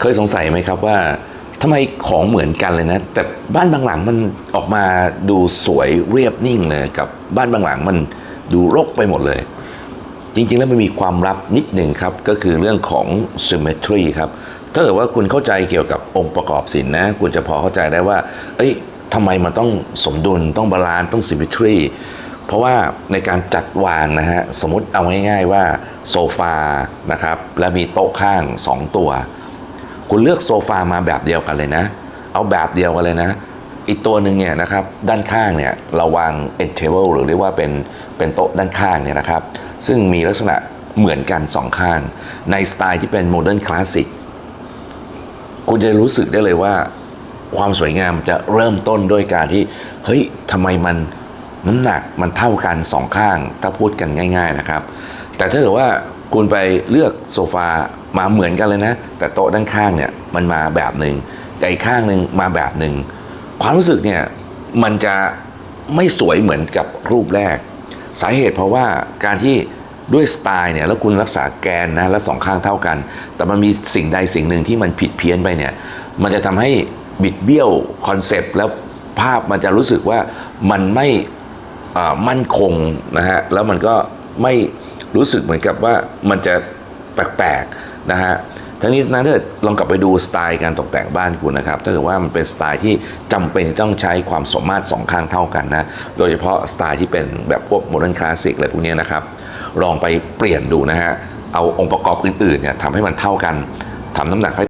เคยสงสัยไหมครับว่าทำไมของเหมือนกันเลยนะ แต่บ้านบางหลังมันออกมาดูสวยเรียบนิ่งเลยกับบ้านบางหลังมันดูรกไปหมดเลย จริงๆแล้วมันมีความลับนิดหนึ่งครับ ก็คือเรื่องของ symmetry ครับถ้าเกิดว่าคุณเข้าใจเกี่ยวกับองค์ประกอบศิลป์นะ คุณจะพอเข้าใจได้ว่า เอ้ยทำไมมันต้องสมดุลต้องบาลานซ์ต้อง symmetry เพราะว่าในการจัดวางนะฮะ สมมติเอาง่ายๆว่าโซฟานะครับและมีโต๊ะข้าง 2 ตัว คุณเลือกโซฟามาแบบเดียวกันเลยนะ เอาแบบเดียวกันเลยนะ อีกตัวหนึ่งเนี่ยนะครับด้านข้างเนี่ยเราวาง end table หรือเรียกว่าเป็นเป็นโต๊ะด้านข้างเนี่ยนะครับ ซึ่งมีลักษณะเหมือนกันสองข้าง ในสไตล์ที่เป็นโมเดิร์นคลาสสิกคุณจะรู้สึกได้เลยว่าความสวยงามจะเริ่มต้นด้วยการที่ เฮ้ยทำไมมันน้ำหนักมันเท่ากันสองข้าง ถ้าพูดกันง่าย ๆนะครับ แต่ถ้าเกิดว่าคุณไปเลือกโซฟามาเหมือนกันเลยนะ แต่โต๊ะด้านข้างเนี่ยมันมาแบบหนึ่งกับอีกข้างหนึ่งมาแบบหนึ่งความรู้สึกเนี่ยมันจะไม่สวยเหมือนกับรูปแรก สาเหตุเพราะว่าการที่ด้วยสไตล์เนี่ยแล้วคุณรักษาแกนนะและสองข้างเท่ากัน แต่มันมีสิ่งใดสิ่งหนึ่งที่มันผิดเพี้ยนไปเนี่ยมันจะทำให้บิดเบี้ยวคอนเซปต์แล้วภาพมันจะรู้สึกว่ามันไม่อ่ามั่นคงนะฮะแล้วมันก็ไม่ รู้สึกเหมือนกับว่ามันจะแปลกๆนะฮะทั้งนี้นั้นถ้าเกิดลองกลับไปดูสไตล์การตกแต่งบ้านคุณนะครับถ้าเกิดว่ามันเป็นสไตล์ที่จำเป็นต้องใช้ความสมมาตรสองข้างเท่ากันนะ โดยเฉพาะสไตล์ที่เป็นแบบพวกโมเดิร์นคลาสสิกอะไรพวกนี้นะครับ ลองไปเปลี่ยนดูนะฮะ เอาองค์ประกอบอื่นๆเนี่ยทำให้มันเท่ากันทำน้ำหนักให้